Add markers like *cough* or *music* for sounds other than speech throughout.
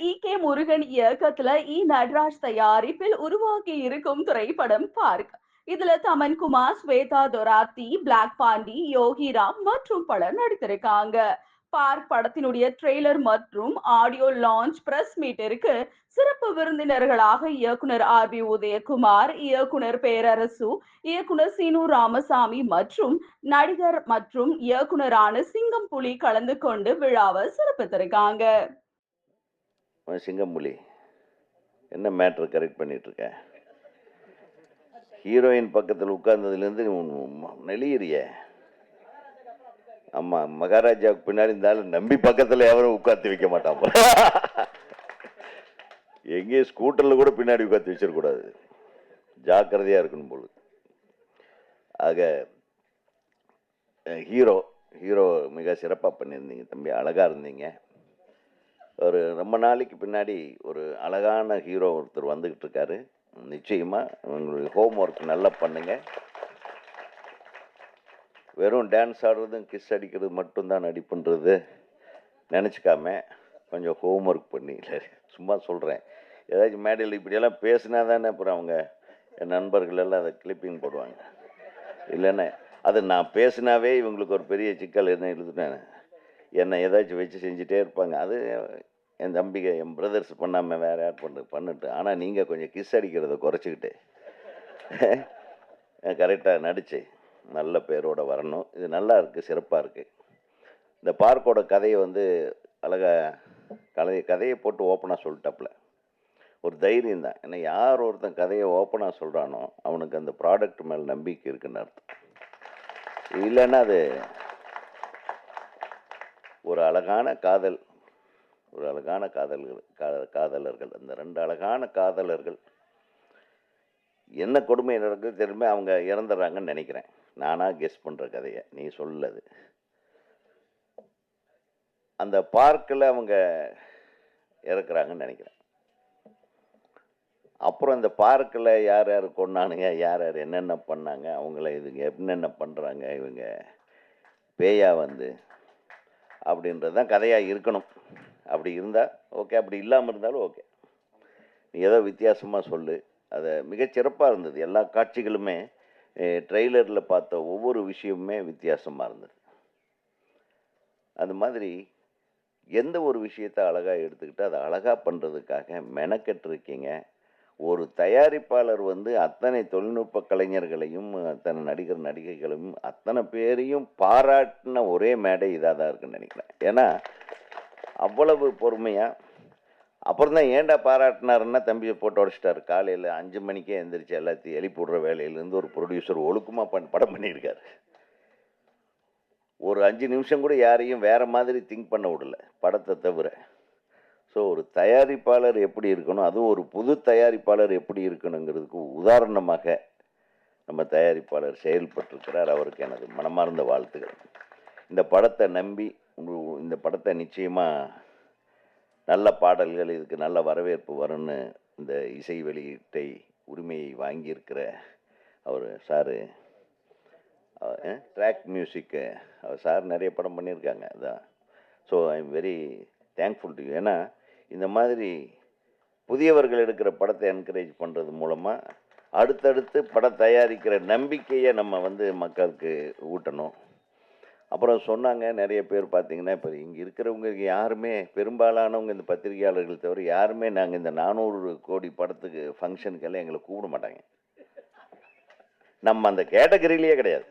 இ. K. Murugan இயக்கத்துல இ. நடராஜ் தயாரிப்பில் உருவாக்கி இருக்கும் திரைப்படம் பார்க் இதுல தமன்குமார் ஸ்வேதா தொராத்தி பிளாக் பாண்டி யோகிராம் மற்றும் பலர் நடித்திருக்காங்க. பார்க் படத்தினுடைய ட்ரெய்லர் மற்றும் ஆடியோ லான்ச் பிரஸ் மீட்டிற்கு சிறப்பு விருந்தினர்களாக இயக்குனர் ஆர். பி. உதயகுமார் இயக்குனர் பேரரசு இயக்குனர் சீனு ராமசாமி மற்றும் நடிகர் மற்றும் இயக்குனரான சிங்கம் புலி கலந்து கொண்டு விழாவை சிறப்பித்திருக்காங்க. சிங்கம்புலி. என்ன மேட்ரு கரெக்ட் பண்ணிகிட்ருக்க ஹீரோயின் பக்கத்தில் உட்கார்ந்ததுலேருந்து நெளியிறிய. ஆமாம் மகாராஜாவுக்கு பின்னாடி இருந்தாலும் நம்பி பக்கத்தில் எவரும் உட்காந்து வைக்க மாட்டான் போல. எங்கேயும் ஸ்கூட்டரில் கூட பின்னாடி உட்காந்து வச்சிடக்கூடாது ஜாக்கிரதையாக இருக்கணும் போல். ஆக ஹீரோ ஹீரோ மிக சிறப்பாக பண்ணியிருந்தீங்க தம்பி. அழகாக இருந்தீங்க. ஒரு ரொம்ப நாளைக்கு பின்னாடி ஒரு அழகான ஹீரோ ஒருத்தர் வந்துக்கிட்டு இருக்காரு. நிச்சயமாக உங்களுடைய ஹோம் ஒர்க் நல்லா பண்ணுங்க. வெறும் டான்ஸ் ஆடுறதும் கிஸ் அடிக்கிறது மட்டும்தான் நடிப்புன்றது நினச்சிக்காம கொஞ்சம் ஹோம் ஒர்க் பண்ணி இல்லை சும்மா சொல்கிறேன் ஏதாச்சும் மேடையில் இப்படியெல்லாம் பேசினா தானே அப்புறம் அவங்க என் நண்பர்கள் எல்லாம் அதை கிளிப்பிங் போடுவாங்க. இல்லைன்னா அது நான் பேசினாவே இவங்களுக்கு ஒரு பெரிய சிக்கல் என்ன எழுதுனேன். என்னை ஏதாச்சும் வச்சு செஞ்சுட்டே இருப்பாங்க. அது என் தம்பிகை என் பிரதர்ஸ் பண்ணாமல் வேறு யார் பண்ணு பண்ணிட்டு ஆனால் நீங்கள் கொஞ்சம் கிஸ் அடிக்கிறத குறைச்சிக்கிட்டு. கரெக்டாக *laughs* நடிச்சு நல்ல பேரோட வரணும். இது நல்லா இருக்குது சிறப்பாக இருக்குது இந்த பார்க்கோட கதையை வந்து அழகாக கலை கதையை போட்டு ஓப்பனாக சொல்லிட்டாப்புல. ஒரு தைரியம் தான். ஏன்னா யார் ஒருத்தன் கதையை ஓப்பனாக சொல்கிறானோ அவனுக்கு அந்த ப்ராடக்ட் மேலே நம்பிக்கை இருக்குன்னு அர்த்தம். இல்லைன்னா அது ஒரு அழகான காதல் ஒரு அழகான காதல்கள் கா- காதலர்கள். அந்த ரெண்டு அழகான காதலர்கள் என்ன கொடுமை நடக்குது தெரியுமே? அவங்க இறந்துடுறாங்கன்னு நினைக்கிறேன். நானாக கெஸ் பண்ணுற கதையை. நீ சொல்லது. அந்த பார்க்கில் அவங்க இறக்குறாங்கன்னு நினைக்கிறேன். அப்புறம் இந்த பார்க்கில் யார் யார் கொண்டானுங்க? யார் யார் என்னென்ன பண்ணாங்க? அவங்கள இதுங்க என்னென்ன பண்ணுறாங்க இவங்க பேயா வந்து அப்படின்றது தான் கதையாக இருக்கணும். அப்படி இருந்தால் ஓகே அப்படி இல்லாமல் இருந்தாலும் ஓகே நீ ஏதோ வித்தியாசமாக சொல்லு. அதை மிகச்சிறப்பாக இருந்தது. எல்லா காட்சிகளுமே ட்ரெய்லரில் பார்த்த ஒவ்வொரு விஷயமுமே வித்தியாசமாக இருந்தது. அது மாதிரி எந்த ஒரு விஷயத்தை அழகாக எடுத்துக்கிட்டு அதை அழகாக பண்ணுறதுக்காக மெனக்கெட்டு இருக்கீங்க ஒரு தயாரிப்பாளர் வந்து அத்தனை தொழில்நுட்ப கலைஞர்களையும் அத்தனை நடிகர் நடிகைகளையும் அத்தனை பேரையும் பாராட்டின ஒரே மேடை இதாக தான் இருக்குன்னு நினைக்கிறேன். ஏன்னா அவ்வளவு பொறுமையாக அப்புறம் தான் ஏன்டா பாராட்டினாருன்னா தம்பியை போட்டு உடச்சிட்டாரு. காலையில் அஞ்சு மணிக்கே எழுந்திரிச்சு எல்லாத்தையும் எழுப்பி விடுற வேலையிலேருந்து ஒரு ப்ரொடியூசர் ஒழுக்கமாக பண் படம் பண்ணியிருக்காரு. ஒரு அஞ்சு நிமிஷம் கூட யாரையும் வேறு மாதிரி திங்க் பண்ண விடல படத்தை தவிர. ஸோ ஒரு தயாரிப்பாளர் எப்படி இருக்கணும்? அதுவும் ஒரு புது தயாரிப்பாளர் எப்படி இருக்கணுங்கிறதுக்கு உதாரணமாக நம்ம தயாரிப்பாளர் செயல்பட்டிருக்கிறார். அவருக்கு எனது மனமார்ந்த வாழ்த்துக்கள். இந்த படத்தை நம்பி இந்த படத்தை நிச்சயமாக நல்ல பாடல்கள் இதுக்கு நல்ல வரவேற்பு வரும்னு இந்த இசை வெளியீட்டை உரிமையை வாங்கியிருக்கிற அவர் சாரு ட்ராக் மியூசிக்கு அவர் சார் நிறைய படம் பண்ணியிருக்காங்க. அதான். So I am very thankful to ஏன்னா இந்த மாதிரி புதியவர்கள் எடுக்கிற படத்தை என்கரேஜ் பண்ணுறது மூலமாக அடுத்தடுத்து படம் தயாரிக்கிற நம்பிக்கையை நம்ம வந்து மக்களுக்கு ஊட்டணும். அப்புறம் சொன்னாங்க நிறைய பேர் பார்த்தீங்கன்னா இப்போ இங்கே இருக்கிறவங்க யாருமே பெரும்பாலானவங்க இந்த பத்திரிகையாளர்கள் தவிர யாருமே நாங்கள் இந்த நானூறு கோடி படத்துக்கு ஃபங்க்ஷனுக்கெல்லாம் எங்களை கூப்பிட மாட்டாங்க. நம்ம அந்த கேட்டகரியிலேயே கிடையாது.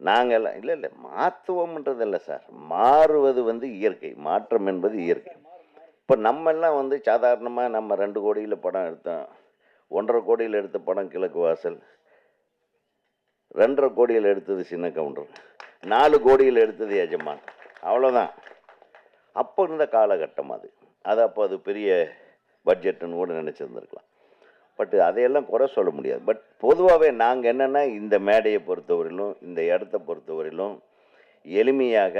நாங்கள்லாம் இல்லை இல்லை மாற்றுவோம்ன்றது இல்லை சார். மாறுவது வந்து இயற்கை. மாற்றம் என்பது இயற்கை. இப்போ நம்மெல்லாம் வந்து சாதாரணமாக நம்ம ரெண்டு கோடியில் படம் எடுத்தோம். ஒன்றரை கோடியில் எடுத்த படம் கிழக்கு வாசல். ரெண்டரை கோடியில் எடுத்தது சின்ன கவுண்டர். நாலு கோடியில் எடுத்தது எஜமான். அவ்வளோதான் அப்போ இருந்த காலகட்டம் அது. அது அப்போ அது பெரிய பட்ஜெட்டுன்னு கூட நினச்சிருந்துருக்கலாம். பட் அதையெல்லாம் குறை சொல்ல முடியாது. பட் பொதுவாகவே நாங்கள் என்னென்னா இந்த மேடையை பொறுத்தவரையிலும் இந்த இடத்த பொறுத்தவரையிலும் எளிமையாக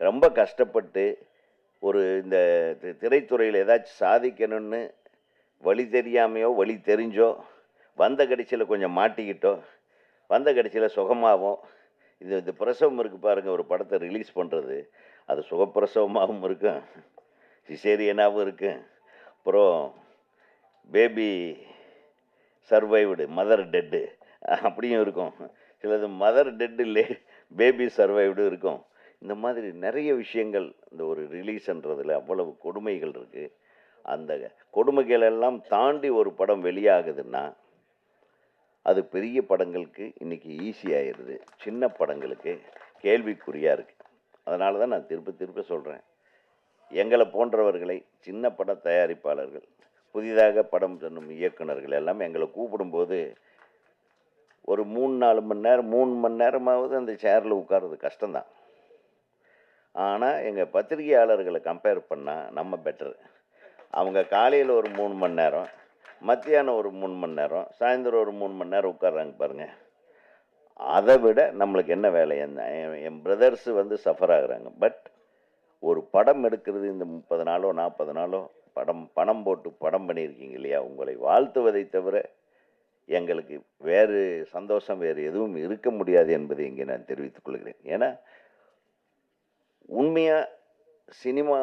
ரொம்ப கஷ்டப்பட்டு ஒரு இந்த திரைத்துறையில் ஏதாச்சும் சாதிக்கணும்னு வழி தெரியாமையோ வழி தெரிஞ்சோ வந்த கடைசியில் கொஞ்சம் மாட்டிக்கிட்டோ வந்த கடைசியில் சுகமாகவும் இது இந்த பிரசவம் இருக்குது பாருங்கள் ஒரு படத்தை ரிலீஸ் பண்ணுறது அது சுகப்பிரசவமாகவும் இருக்கும். சிசேரியனாகவும் இருக்கும். அப்புறம் பேபி சர்வைவ்டு மதர் டெட்டு அப்படியும் இருக்கும். சிலது மதர் டெட்டு இல்லை பேபி சர்வைவ்டு இருக்கும். இந்த மாதிரி நிறைய விஷயங்கள் இந்த ஒரு ரிலீஸ்ன்றதில் அவ்வளவு கொடுமைகள் இருக்குது அந்த கொடுமைகளெல்லாம் தாண்டி ஒரு படம் வெளியாகுதுன்னா அது பெரிய படங்களுக்கு இன்றைக்கி ஈஸியாகிடுது சின்ன படங்களுக்கு கேள்விக்குறியாக இருக்குது அதனால தான் நான் திரும்ப திருப்ப சொல்கிறேன் எங்களை போன்றவர்களை சின்ன பட தயாரிப்பாளர்கள் புதிதாக படம் தன்னும் இயக்குனர்கள் எல்லாம் எங்களை கூப்பிடும்போது ஒரு மூணு நாலு மணி நேரம் மூணு மணி நேரமாவது அந்த சேரில் உட்கார்றது கஷ்டம்தான். ஆனால் எங்கள் பத்திரிகையாளர்களை கம்பேர் பண்ணால் நம்ம பெட்டர் அவங்க காலையில் ஒரு மூணு மணி நேரம் மத்தியானம் ஒரு மூணு மணி நேரம் சாயந்தரம் ஒரு மூணு மணி நேரம் உட்கார்றாங்க பாருங்கள் அதை விட நம்மளுக்கு என்ன வேலை? என்ன என் என் பிரதர்ஸு வந்து சஃபர் ஆகுறாங்க. பட் ஒரு படம் எடுக்கிறது இந்த முப்பது நாளோ நாற்பது நாளோ படம் பணம் போட்டு படம் பண்ணியிருக்கீங்க இல்லையா? உங்களை வாழ்த்துவதை தவிர எங்களுக்கு வேறு சந்தோஷம் வேறு எதுவும் இருக்க முடியாது என்பதை இங்கே நான் தெரிவித்துக் கொள்கிறேன். ஏன்னா உண்மையாக சினிமா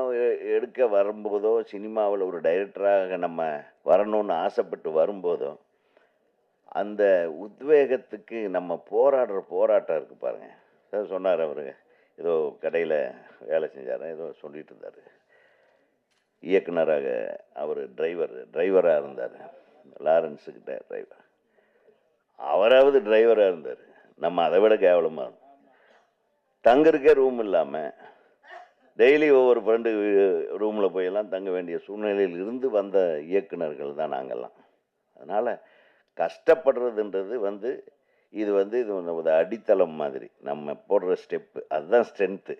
எடுக்க வரும்போதோ சினிமாவில் ஒரு டைரக்டராக நம்ம வரணும்னு ஆசைப்பட்டு வரும்போதோ அந்த உத்வேகத்துக்கு நம்ம போராடுற போராட்டம் இருக்குது பாருங்கள் சொன்னார் அவர். ஏதோ கடையில் வேலை செஞ்சார்? ஏதோ சொல்லிட்டு இருந்தார். இயக்குனராக அவர் டிரைவர் டிரைவராக இருந்தார். லாரன்ஸுக்கிட்ட டிரைவர் அவராவது டிரைவராக இருந்தார். நம்ம அதை விட கேவலமாக இருந்தோம் தங்கறக்கே ரூம் இல்லாமல் டெய்லி ஒவ்வொரு ஃப்ரெண்டு ரூமில் போயெல்லாம் தங்க வேண்டிய சூழ்நிலையில் இருந்து வந்த இயக்குனர்கள் தான் நாங்கள்லாம் அதனால் கஷ்டப்படுறதுன்றது வந்து இது வந்து இது ஒரு அடித்தளம் மாதிரி. நம்ம போடுற ஸ்டெப்பு அதுதான் ஸ்ட்ரென்த்து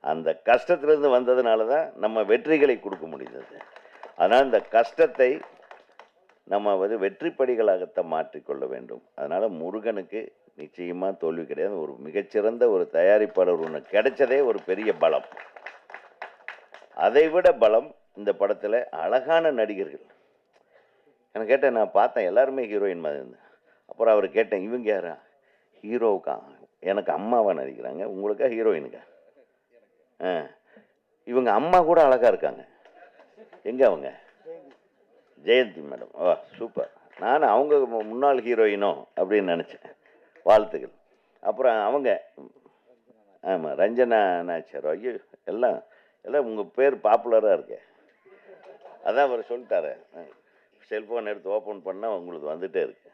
அந்த கஷ்டத்துலேருந்து வந்ததுனால தான் நம்ம வெற்றிகளை கொடுக்க முடிந்தது. அதனால் இந்த கஷ்டத்தை நம்ம வந்து வெற்றிப்படிகளாகத்தான் மாற்றிக்கொள்ள வேண்டும். அதனால் முருகனுக்கு நிச்சயமாக தோல்வி கிடையாது. ஒரு மிகச்சிறந்த ஒரு தயாரிப்பாளர் ஒன்று கிடைச்சதே ஒரு பெரிய பலம். அதை விட பலம் இந்த படத்தில் அழகான நடிகர்கள். எனக்கு கேட்டேன் நான் பார்த்தேன் எல்லாருமே ஹீரோயின் மாதிரி இருந்தேன் அப்புறம் அவர் கேட்டேன் இவங்க யாரா? ஹீரோவுக்கா எனக்கு அம்மாவை நடிக்கிறாங்க. உங்களுக்கா ஹீரோயினுக்கா? இவங்க அம்மா கூட அழகாக இருக்காங்க. எங்கே அவங்க? ஜெயந்தி மேடம். ஓ சூப்பர் நான் அவங்க முன்னாள் ஹீரோயினோ அப்படின்னு நினச்சேன். வாழ்த்துக்கள். அப்புறம் அவங்க ஆமாம் ரஞ்சனா நாச்சர் ஐயோ எல்லாம் எல்லாம் உங்கள் பேர் பாப்புலராக இருக்கே. அதான் அவர் சொல்லிட்டாரு. செல்ஃபோன் எடுத்து ஓப்பன் பண்ணால் உங்களுக்கு வந்துகிட்டே இருக்கு.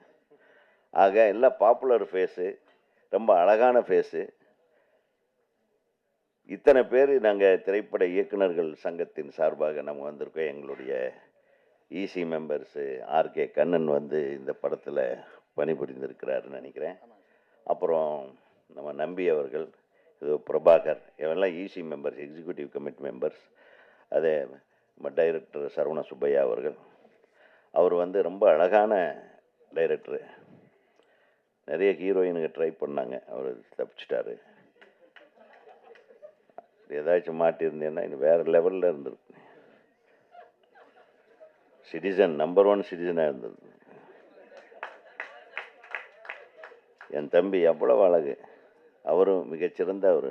ஆக எல்லாம் பாப்புலர் ஃபேஸு ரொம்ப அழகான ஃபேஸு இத்தனை பேர் நாங்கள் திரைப்பட இயக்குனர்கள் சங்கத்தின் சார்பாக நம்ம வந்திருக்கோம். எங்களுடைய இசி மெம்பர்ஸு ஆர்கே கண்ணன் வந்து இந்த படத்தில் பணிபுரிந்திருக்கிறாருன்னு நினைக்கிறேன். அப்புறம் நம்ம நம்பி அவர்கள் இது பிரபாகர் இவெல்லாம் EC members executive committee members அதே நம்ம டைரக்டர் சரவண சுப்பையா அவர்கள். அவர் வந்து ரொம்ப அழகான டைரக்டரு நிறைய ஹீரோயினுங்க ட்ரை பண்ணாங்க. அவர் தப்பிச்சிட்டாரு. ஏதாச்சும் மாட்டியிருந்தேன்னா இன்னும் வேறு லெவலில் இருந்திருப்பேன். சிட்டிசன் நம்பர் ஒன் சிட்டிசனாக இருந்தது என் தம்பி அவ்வளவு அழகு. அவரும் மிகச்சிறந்த ஒரு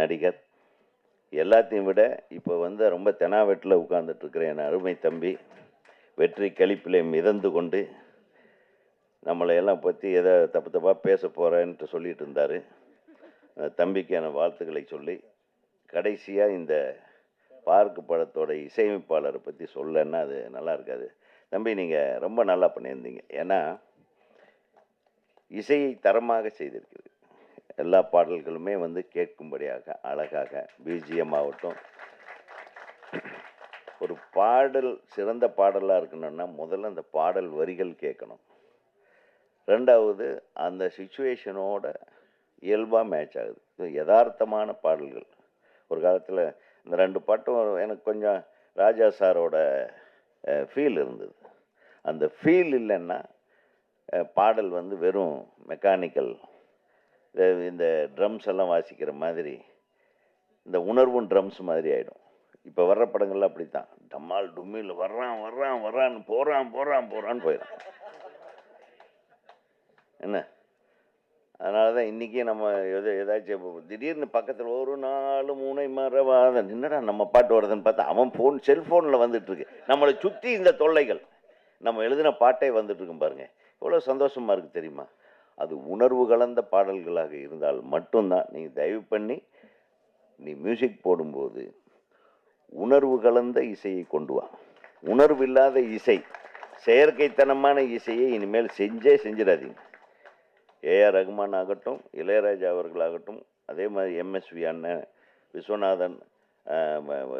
நடிகர். எல்லாத்தையும் விட இப்போ வந்து ரொம்ப தெனாவெட்டில் உட்கார்ந்துட்டுருக்கிற என் அருமை தம்பி வெற்றி கழிப்பிலே மிதந்து கொண்டு நம்மளை எல்லாம் பற்றி எதை தப்பு தப்பாக பேச போகிறேன்ட்டு சொல்லிட்டு இருந்தார். தம்பிக்கான வாழ்த்துக்களை சொல்லி கடைசியாக இந்த பார்க்கு படத்தோட இசையமைப்பாளரை பற்றி சொல்லன்னா அது நல்லா இருக்காது. தம்பி நீங்கள் ரொம்ப நல்லா பண்ணியிருந்தீங்க. ஏன்னா இசையை தரமாக செய்திருக்கிறது. எல்லா பாடல்களுமே வந்து கேட்கும்படியாக அழகாக பிஜிஎம் ஆகட்டும். ஒரு பாடல் சிறந்த பாடலாக இருக்கணும்னா முதல்ல அந்த பாடல் வரிகள் கேட்கணும். ரெண்டாவது அந்த சுச்சுவேஷனோட இயல்பாக மேட்ச் ஆகுது. யதார்த்தமான பாடல்கள். ஒரு காலத்தில் இந்த ரெண்டு பாட்டும் எனக்கு கொஞ்சம் ராஜா சாரோட ஃபீல் இருந்தது. அந்த ஃபீல் இல்லைன்னா பாடல் வந்து வெறும் மெக்கானிக்கல் இந்த ட்ரம்ஸ் எல்லாம் வாசிக்கிற மாதிரி இந்த உணர்வும் ட்ரம்ஸ் மாதிரி ஆகிடும் இப்போ வர்ற படங்கள்லாம் அப்படி தான் டம்மால் டும்மில் வர்றான் வர்றான் வர்றான்னு போகிறான் போகிறான் போகிறான்னு போயிடும். என்ன? அதனால தான் இன்றைக்கி நம்ம எது ஏதாச்சும் திடீர்னு பக்கத்தில் ஒரு நாலு மூணை மறவாத என்னடா நம்ம பாட்டு வருதுன்னு பார்த்தா அவன் ஃபோன் செல்ஃபோனில் வந்துட்டுருக்கு. நம்மளை சுற்றி இந்த தொல்லைகள். நம்ம எழுதின பாட்டே வந்துட்டுருக்கும் பாருங்கள் எவ்வளோ சந்தோஷமாக இருக்குது தெரியுமா? அது உணர்வு கலந்த பாடல்களாக இருந்தால் மட்டும்தான். நீ தயவு பண்ணி நீ மியூசிக் போடும்போது உணர்வு கலந்த இசையை கொண்டு வா. உணர்வு இல்லாத இசை செயற்கைத்தனமான இசையை இனிமேல் செஞ்சே செஞ்சிடாதீங்க. ஏஆர் ரகுமான் ஆகட்டும் இளையராஜா அவர்களாகட்டும் அதே மாதிரி எம்எஸ்வி அண்ணன் விஸ்வநாதன்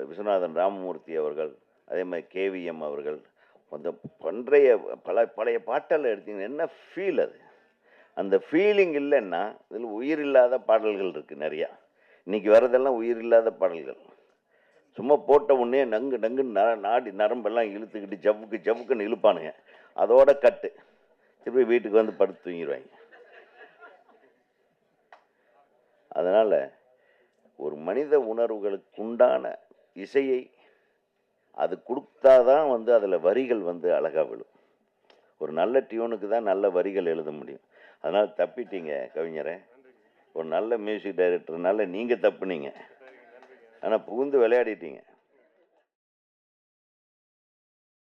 விஸ்வநாதன் ராமமூர்த்தி அவர்கள் அதே மாதிரி கேவிஎம் அவர்கள் அந்த பன்றைய பல பழைய பாட்டெல்லாம் எடுத்தீங்கன்னா என்ன ஃபீல் அது? அந்த ஃபீலிங் இல்லைன்னா இதில் உயிர் இல்லாத பாடல்கள் இருக்குது நிறையா. இன்றைக்கி வர்றதெல்லாம் உயிர் இல்லாத பாடல்கள். சும்மா போட்ட உடனே நங்கு நங்கு ந நாடி நரம்பெல்லாம் இழுத்துக்கிட்டு ஜவ்வுக்கு ஜவ்வுக்குன்னு இழுப்பானுங்க. அதோட கட்டு. திருப்பி வீட்டுக்கு வந்து படுத்து தூங்கிடுவாங்க அதனால் ஒரு மனித உணர்வுகளுக்கு உண்டான இசையை அது கொடுத்தாதான் வந்து அதில் வரிகள் வந்து அழகாக விழும். ஒரு நல்ல டியூனுக்கு தான் நல்ல வரிகள் எழுத முடியும். அதனால் தப்பிட்டீங்க கவிஞரை. ஒரு நல்ல மியூசிக் டைரக்டர்னால நீங்கள் தப்புனீங்க. ஆனால் புகுந்து விளையாடிட்டீங்க.